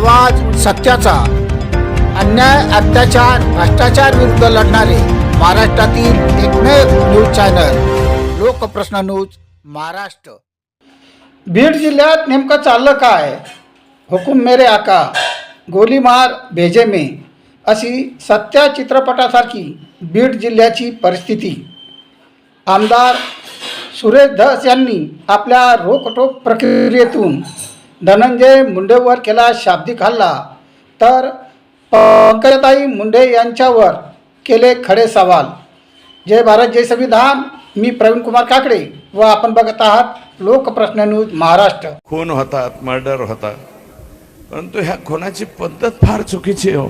आवाज सत्याचा. अन्याय अत्याचार भ्रष्टाचार विरुद्ध लढणारे महाराष्ट्रातील एकमेव news channel Lokprashna news Maharashtra. Beed जिल्ह्यात नेमकं चाललं काय? हुकुम मेरे आका गोलीमार भेजे मे अशी सत्या चित्रपटासारखी बीड जिल्ह्याची परिस्थिती. आमदार सुरेश धस यांनी आपल्या रोखटोक प्रक्रियेतून धनंजय मुंडेवर केला शाब्दिक हल्ला तर पंकजताई मुंडे यांच्यावर केले खडे सवाल. जय भारत जय संविधान. मी प्रवीण कुमार काकडे व आपण बघत आहात लोकप्रश्न न्यूज महाराष्ट्र. खून होतात मर्डर होतात परंतु ह्या खुनाची पद्धत फार चुकीची हो.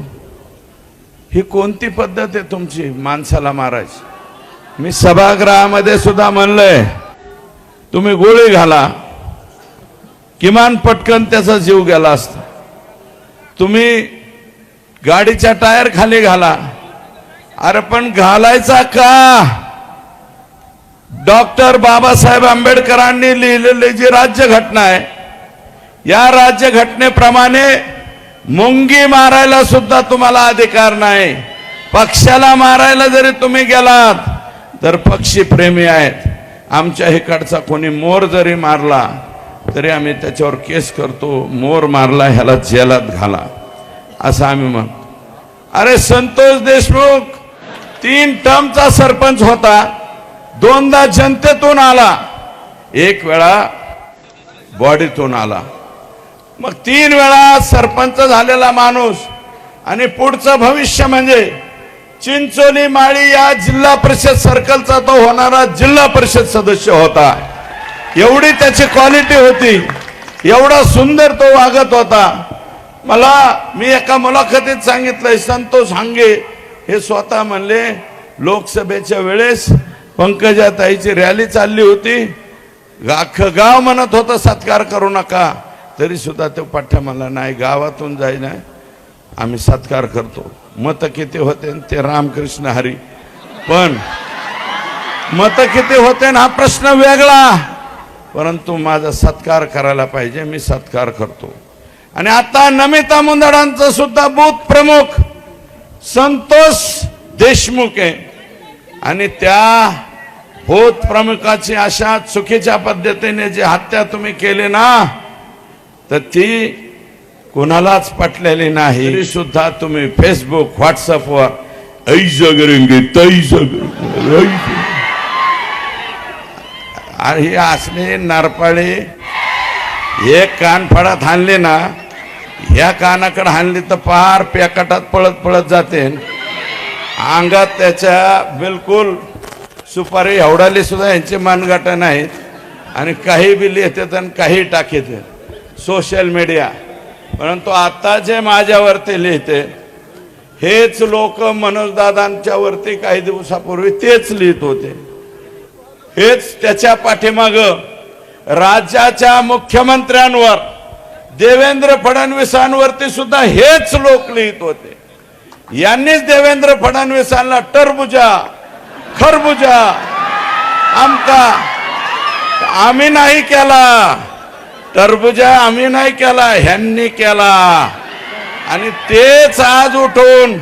ही कोणती पद्धत आहे तुमची माणसाला मारायची? मी सभागृहामध्ये सुद्धा म्हणलंय तुम्ही गोळी घाला. किमान पटकन त्याचा जीव गेला असता. तुम्ही गाडीच्या टायर खाली घाला. अरे पण घालायचा का? डॉक्टर बाबासाहेब आंबेडकरांनी लिहिलेली जी राज्यघटना आहे या राज्यघटनेप्रमाणे मुंगी मारायला सुद्धा तुम्हाला अधिकार नाही. पक्षाला मारायला जरी तुम्ही गेलात तर पक्षी प्रेमी आहेत. आमच्या इकडचा कोणी मोर जरी मारला तरी आम्ही त्याच्यावर केस करतो मोर मारला ह्याला जेलात घाला. असं आम्ही म्हणतो. अरे संतोष देशमुख तीन टर्मचा सरपंच होता. दोनदा जनतेतून आला. एक वेळा बॉडीतून आला. मग तीन वेळा सरपंच झालेला माणूस. आणि पुढचं भविष्य म्हणजे चिंचोली माळी या जिल्हा परिषद सर्कलचा तो होणारा जिल्हा परिषद सदस्य होता. एवढी त्याची क्वालिटी होती. एवढा सुंदर तो वागत होता. मला मी एका मुलाखतीत सांगितलंय संतोष हांगे हे स्वतः म्हणले लोकसभेच्या वेळेस पंकजाताईची रॅली चालली होती. अख्खं गाव म्हणत होतं सत्कार करू नका. तरी सुद्धा तो पठ्ठा मला नाही गावातून जाईना. आम्ही सत्कार करतो. मत किती होते ते रामकृष्ण हरी. पण मत किती होते ना हा प्रश्न वेगळा. परंतु माझा सत्कार करायला पाहिजे मी सत्कार करतो. आणि आता नमिता मुंदडांचं सुद्धा बूथ प्रमुख संतोष देशमुख आहे. आणि त्या भूत प्रमुखाची अशा चुकीच्या पद्धतीने जी हत्या तुम्ही केली ना तर ती कोणालाच पटलेली नाही. तरी सुद्धा तुम्ही फेसबुक व्हॉट्सअपवर ऐज करेंगे तैज करेंगे, आणि ही असली नारपाळी एक कानफडात हाणली ना ह्या कानाकडे हाणली तर पार पॅकटात पळत पळत जाते. अंगात त्याच्या बिलकुल सुपारी एवढाली सुद्धा यांचे मानगाट नाहीत. आणि काही बी येतात आणि काही टाकीत सोशल मीडिया. परंतु आता जे माझ्यावरती लिहिते हेच लोक मनोजदादांच्यावरती काही दिवसापूर्वी तेच लिहित होते. हेच त्याच्या पाठीमाग राज्याच्या मुख्यमंत्र्यांवर देवेंद्र फडणवीसांवरती सुद्धा हेच लोक लिहित होते. यांनीच देवेंद्र फडणवीसांना टरबुजा खरबुजा आमका आम्ही नाही केला. टरबुजा आम्ही नाही केला ह्यांनी केला. आणि तेच आज उठून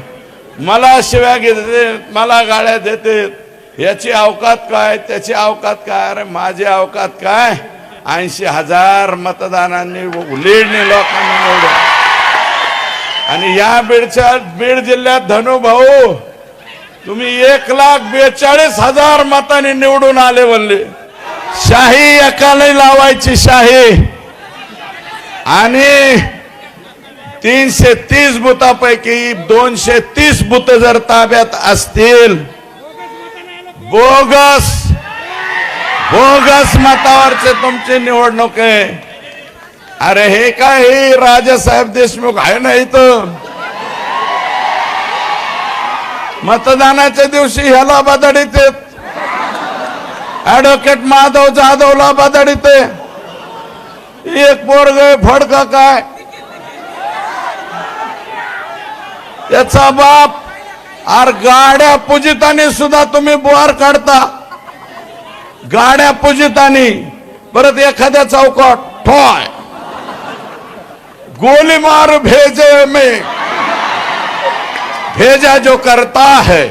मला शिव्या घेते मला गाळ्या देते याची अवकात काय? त्याची अवकात काय? अरे माझी अवकात काय? ऐंशी हजार मतदानांनी लीडने लोकांनी निवडून आणि या बीडच्या बीड जिल्ह्यात धनुभाऊ तुम्ही एक लाख बेचाळीस हजार मतांनी निवडून आले म्हणले. शाही एकाने लावायची शाही. आणि तीनशे तीस बुथापैकी दोनशे तीस बुथ जर ताब्यात असतील बोगस. बोगस मतावरचे तुमची निवडणूक. आहे अरे हे काय हे राजासाहेब देशमुख आहे ना इथं? मतदानाच्या दिवशी ह्याला बदडीत ऍडव्होकेट माधव जाधवला बदडीत एक पोरग फडका काय? याचा बाप आर गाड्या पूजितानी सुद्धा तुम्ही बुवार काढता. गाड्या पूजितानी. परत एखाद्या चौकात ठोय. गोली मार भेजे में. भेजा जो करता है.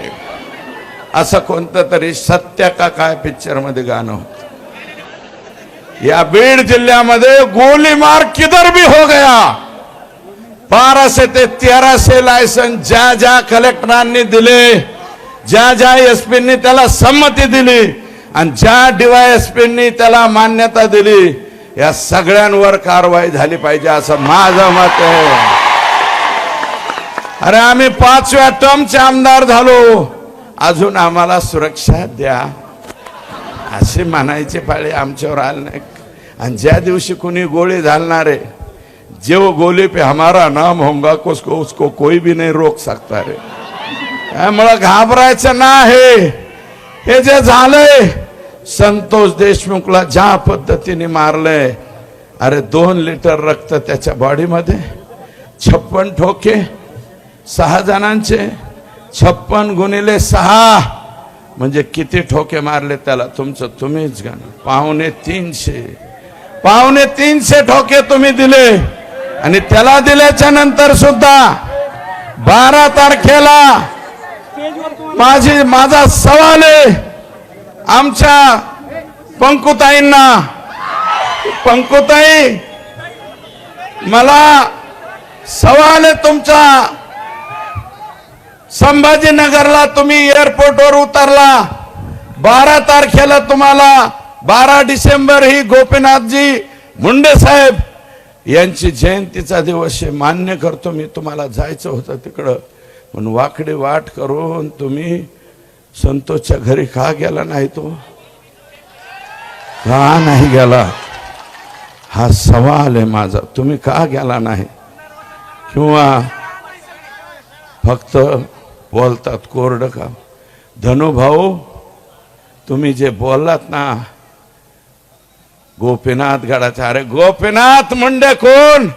असं कोणतं तरी सत्य का काय पिक्चरमध्ये गाणं होत. या बीड जिल्ह्यामध्ये गोली मार किधर भी हो गया. बाराशे ते तेराशे लायसन ज्या ज्या कलेक्टरांनी दिले ज्या ज्या एसपींनी त्याला संमती दिली आणि ज्या डीवायएसपींनी त्याला मान्यता दिली या सगळ्यांवर कारवाई झाली पाहिजे असं माझं मत आहे. अरे आम्ही पाचव्या टर्मचे आमदार झालो. अजून आम्हाला सुरक्षा द्या. असे म्हणायचे पाळी आमच्यावर आले नाही. आणि ज्या दिवशी कुणी गोळी घालणार आहे जो गोली पे हमारा नाम होगा उसको उसको कोई भी नहीं रोक सकता रे त्यामुळं घाबरायचं नाही हे जे झालंय संतोष देशमुखला ज्या पद्धतीने मारलंय अरे दोन लिटर रक्त त्याच्या बॉडीमध्ये छप्पन ठोके सहा जणांचे छप्पन गुणिले सहा म्हणजे किती ठोके मारले त्याला तुमचं तुम्हीच गाणं. पाहुणे तीनशे. पाहुणे तीनशे ठोके तुम्ही दिले. आणि त्याला दिल्याच्या नंतर सुद्धा बारा तारखेला माझी माझा सवाल आहे आमच्या पंकुताईंना. पंकुताई मला सवाल आहे तुमचा. संभाजीनगरला तुम्ही एअरपोर्टवर उतरला. बारा तारखेला तुम्हाला बारा डिसेंबर ही गोपीनाथजी मुंडे साहेब यांची जयंतीचा दिवस आहे मान्य करतो. मी तुम्हाला जायचं होतं तिकडं. पण वाकडे वाट करून तुम्ही संतोषच्या घरी का गेला नाही तो? का नाही गेला? हा सवाल आहे माझा. तुम्ही का गेला नाही? किंवा फक्त बोलतात कोरड का धनुभाऊ तुम्ही जे बोललात ना गोपीनाथ गडाचा. अरे गोपीनाथ मुंडे कोण?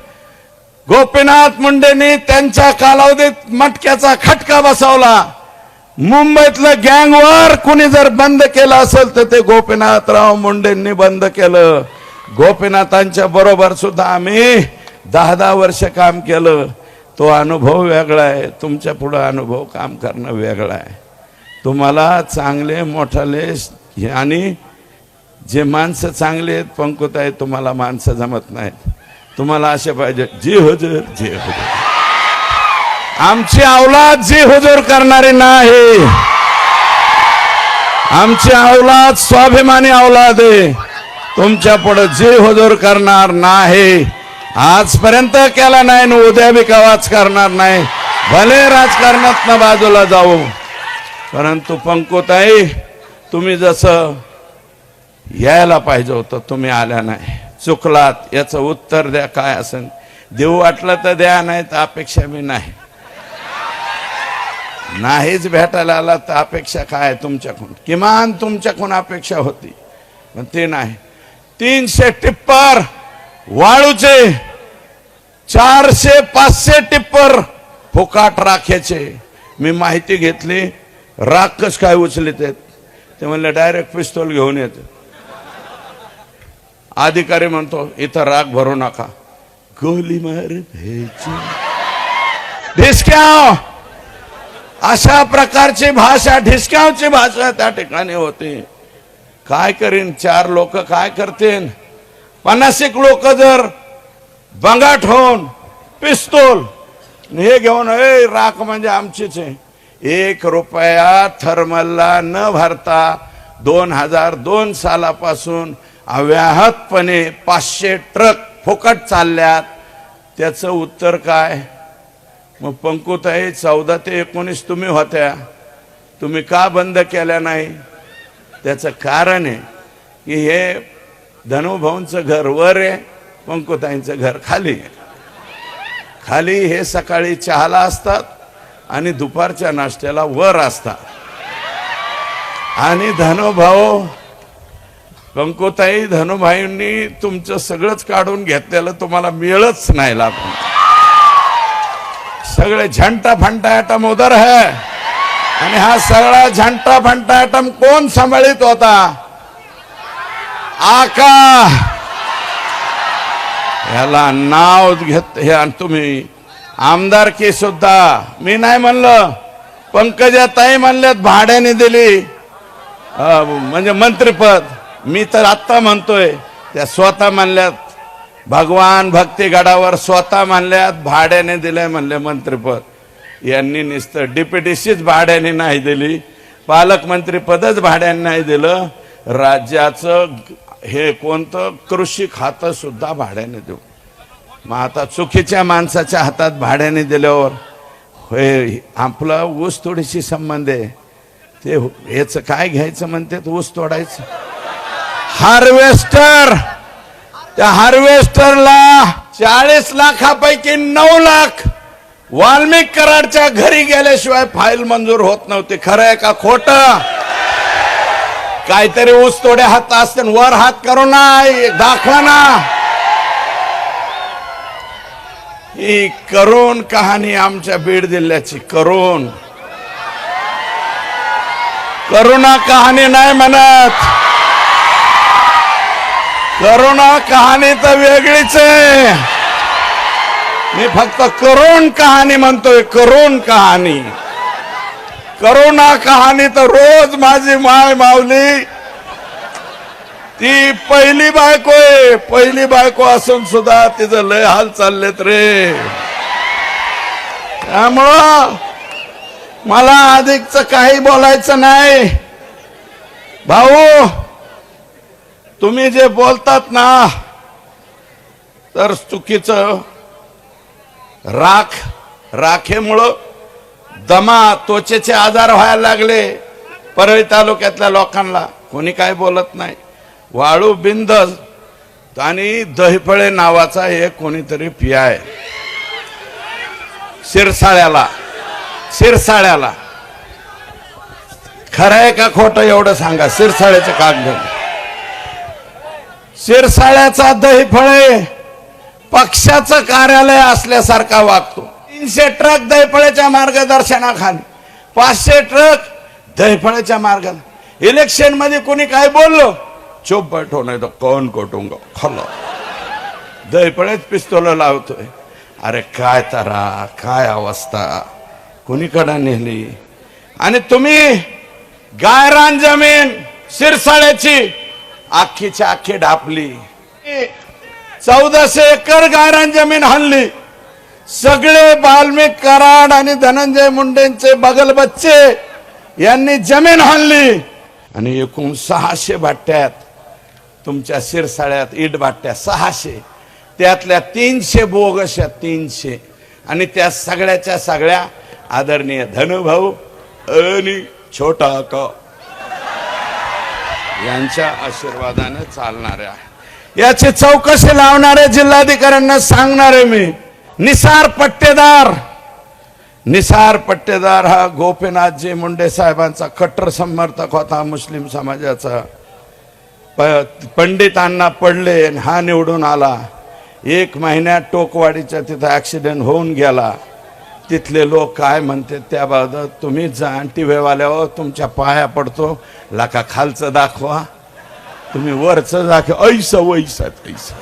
गोपीनाथ मुंडेनी त्यांच्या कालावधीत मटक्याचा खटका बसवला. मुंबईतलं गँगवर कुणी जर बंद केलं असेल तर ते गोपीनाथराव मुंडेंनी बंद केलं. गोपीनाथांच्या बरोबर सुद्धा आम्ही दहा दहा वर्ष काम केलं. तो अनुभव वेगळा आहे. तुमच्या पुढं अनुभव काम करणं वेगळं आहे. तुम्हाला चांगले मोठाले आणि जे माणसं चांगले आहेत पंकुत आहेत तुम्हाला माणसं जमत नाहीत. तुम्हाला असे पाहिजे जे हजर जे हजर. आमची अवलाद जे हुजूर करणारी नाही. आमची अवलाद स्वाभिमानी अवलाद आहे. तुमच्यापुढे जे हुजूर करणार नाही. आजपर्यंत केला नाही आणि उद्या बी कवाच करणार नाही. भले राजकारणात बाजूला जाऊ परंतु पंकुताई तुम्ही जसं यायला पाहिजे होतं तुम्ही आल्या नाही. चुकलात याचं उत्तर द्या काय असेल. देऊ वाटलं तर द्या नाही तर अपेक्षा मी नाही. नाहीच भेटायला आला तर अपेक्षा काय आहे तुमच्याकडून? किमान तुमच्याकडून अपेक्षा होती. पण ते नाही. तीनशे टिप्पर वाळूचे चारशे पाचशे टिप्पर फुकाट राख्याचे मी माहिती घेतली राख कस काय उचलित आहेत? ते म्हणले डायरेक्ट पिस्तोल घेऊन येते अधिकारी म्हणतो इथं राग भरू नका. गोली मार ढिसक्याव अशा प्रकारची भाषा ढिसक्यावची भाषा त्या ठिकाणी होती. काय करीन? चार लोक काय करतील? पन्नासिक लोक जर बंगाट होऊन पिस्तूल हे घेऊन ए राख म्हणजे आमचीच आहे. एक रुपया थर्मलला न भरता दोन हजार दोन सालापासून अव्याहतपणे पाचशे ट्रक फुकट चालल्यात. त्याचं उत्तर काय? मग पंकुताई चौदा ते एकोणीस तुम्ही होत्या. तुम्ही का बंद केल्या नाही? त्याचं कारण आहे की हे धनुभाऊंचं घर वर आहे पंकुताईंचं घर खाली आहे. खाली हे सकाळी चहाला असतात आणि दुपारच्या नाश्त्याला वर असतात. आणि धनुभाऊ पंकुताई धनुभाईंनी तुमचं सगळंच काढून घेतलेलं तुम्हाला मिळच नाही लागून. सगळे झंटा फंटा ॲटम उदर है. आणि हा सगळा झंटा फंटा ॲटम कोण सांभाळीत होता? आका. याला नाव घेत हे आणि तुम्ही आमदारकी सुद्धा. मी नाही म्हणलं. पंकजा ताई म्हणल्यात भाड्याने दिली. म्हणजे मंत्रीपद. मी तर आत्ता म्हणतोय त्या स्वतः मानल्यात भगवान भक्तीगडावर स्वतः मानल्यात भाड्याने दिलंय म्हणले मंत्रीपद. यांनी नुसतं डिप्युटीशीच भाड्याने नाही दिली पालकमंत्रीपदच भाड्याने नाही दिलं राज्याचं हे कोणतं कृषी खातं सुद्धा भाड्याने देऊ मग आता चुकीच्या माणसाच्या हातात भाड्याने दिल्यावर हे आपला ऊस तोडीशी संबंध आहे. ते याचं काय घ्यायचं म्हणते? ऊस तोडायचं? हार्वेस्टर. त्या हार्वेस्टरला चाळीस लाखापैकी नऊ लाख वाल्मिक कराडच्या घरी गेल्याशिवाय फाईल मंजूर होत नव्हती. खरं आहे का खोट? काहीतरी ऊस तोडे हात असते वर हात करू ना दाखवा ना. ही करुण कहाणी आमच्या बीड जिल्ह्याची करून करुणा कहाणी नाही म्हणत. करुणा कहाणी तर वेगळीच आहे. मी फक्त करुण कहाणी म्हणतोय करुण कहाणी. करुणा कहाणी तर रोज माझी माय मावली ती पहिली बायको आहे. पहिली बायको असून सुद्धा तिचं लय हाल चाललेत रे. त्यामुळं मला अधिकच काही बोलायचं नाही. भाऊ तुम्ही जे बोलतात ना तर चुकीचं. राख राखेमुळं दमा त्वचेचे आजार व्हायला लागले परळी तालुक्यातल्या लोकांना. कोणी काय बोलत नाही. वाळू बिंद आणि दहीफळे नावाचा एक कोणीतरी पियाय. शिरसाळ्याला शिरसाळ्याला. खरं आहे का खोटं एवढं सांगा. शिरसाळ्याचं कागद. शिरसाळ्याचा दहीफळे पक्षाचं कार्यालय असल्यासारखा वागतो. तीनशे ट्रक दहीफळेच्या मार्गदर्शनाखाली. पाचशे ट्रक दहीफळेच्या मार्गाला इलेक्शनमध्ये कोणी काय बोललो? चोप बैठो नाही तर कोण कोटुंग? खल्लो. दहीफळेच पिस्तोल लावतोय. अरे काय तारा काय अवस्था? कुणीकडं नेली? आणि तुम्ही गायरान जमीन शिरसाळ्याची आखीच्या आखी डापली चौदाशे एकर गायरान जमीन हल्ली सगळे बाल्मिक कराड आणि धनंजय मुंडेंचे बगल बच्चे यांनी जमीन हल्ली आणि एकूण सहाशे भाट्यात तुमच्या शिरसाळ्यात इट भाट्या सहाशे त्यातल्या तीनशे आहेत, तीनशे. आणि त्या सगळ्याच्या सगळ्या आदरणीय धनुभाऊ आणि छोटा का यांच्या आशीर्वादाने चालणारे आहे. याची चौकशी लावणारे जिल्हाधिकाऱ्यांना सांगणारे मी निसार पट्टेदार. निसार पट्टेदार हा गोपीनाथजी मुंडे साहेबांचा कट्टर समर्थक होता मुस्लिम समाजाचा. प- पंडितांना पडले आणि हा निवडून आला. एक महिन्यात टोकवाडीच्या तिथं ऍक्सिडेंट होऊन गेला. तिथले लोक काय म्हणते त्याबाबत तुम्ही जा आणि टीव्हीवाल्यावर तुमच्या पाया पडतो. लाका खालचं दाखवा. तुम्ही वरचं दाखवा. ऐस वैसा ऐस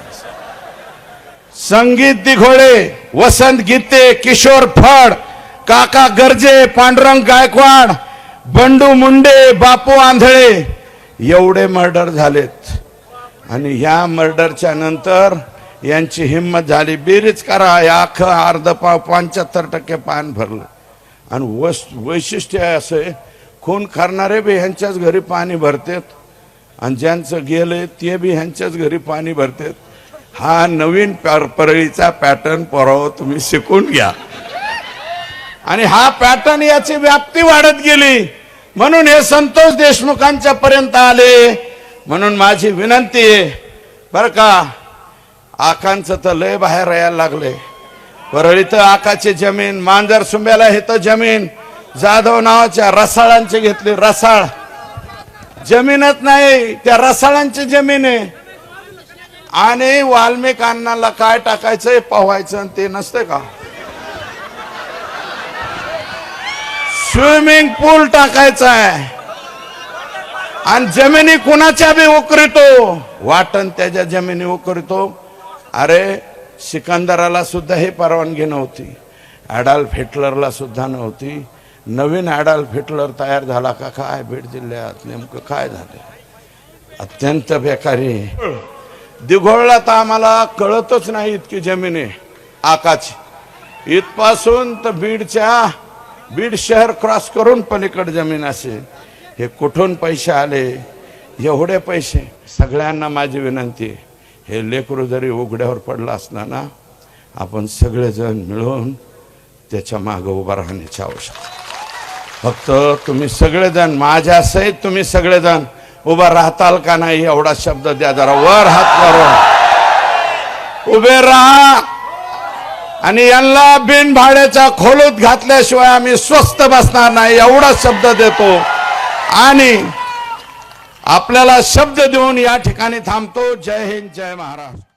संगीत दिघोळे वसंत गीते किशोर फड काका गर्जे पांडुरंग गायकवाड बंडू मुंडे बापू आंधळे. एवढे मर्डर झालेत. आणि ह्या मर्डरच्या नंतर यांची हिंमत झाली. बेरीज करा. या अख्खं अर्ध पाव पंच्याहत्तर टक्के पान भरलं. आणि वस वैशिष्ट्य असं आहे, खून करणारे बी ह्यांच्याच घरी पाणी भरतात. आणि ज्यांचं गेलंय ते बी ह्यांच्याच घरी पाणी भरतात. हा नवीन परळीचा पॅटर्न पराव तुम्ही शिकून घ्या. आणि हा पॅटर्न याची व्याप्ती वाढत गेली. म्हणून हे संतोष देशमुखांच्या पर्यंत आले. म्हणून माझी विनंती आहे बर का? आकांचं तर लय बाहेर यायला लागले. परळीत आकाची जमीन मांजर सुंब्याला हे तर जमीन. जाधव नावाच्या रसाळांची घेतली रसाळ. जमीनच नाही त्या रसाळांची जमीन आहे. आणि वाल्मिक अण्णाला काय टाकायचंय पोहायचं आणि ते नसते का? स्विमिंग पूल टाकायचा आहे आणि जमिनी कुणाच्या बी उकरितो? वाटण त्याच्या जमिनी उकरितो. अरे सिकंदराला सुद्धा ही परवानगी नव्हती. ॲडॉल्फ हिटलरला सुद्धा नव्हती. नवीन ॲडॉल्फ हिटलर तयार झाला का काय? बीड जिल्ह्यात नेमकं काय झालं? अत्यंत बेकारी. दिघोळला तर आम्हाला कळतच नाही इतकी जमीन. आहे आकाची इथपासून तर बीडच्या बीड शहर क्रॉस करून पलीकड जमीन असेल हे कुठून पैसे आले? एवढे पैसे. सगळ्यांना माझी विनंती. आहे हे लेकरू जरी उघड्यावर पडलं असलं ना आपण सगळेजण मिळून त्याच्या मागं उभं राहण्याची आवश्यकता फक्त तुम्ही सगळेजण माझ्या सहित तुम्ही सगळेजण उभा राहताल का नाही एवढा शब्द द्या जरा वर हात करून उभे राहा. आणि यांना बिन भाड्याच्या खोलूत घातल्याशिवाय आम्ही स्वस्त बसणार नाही एवढा शब्द देतो. आणि आपल्याला शब्द देऊन या ठिकाणी थांबतो. जय हिंद जय महाराष्ट्र.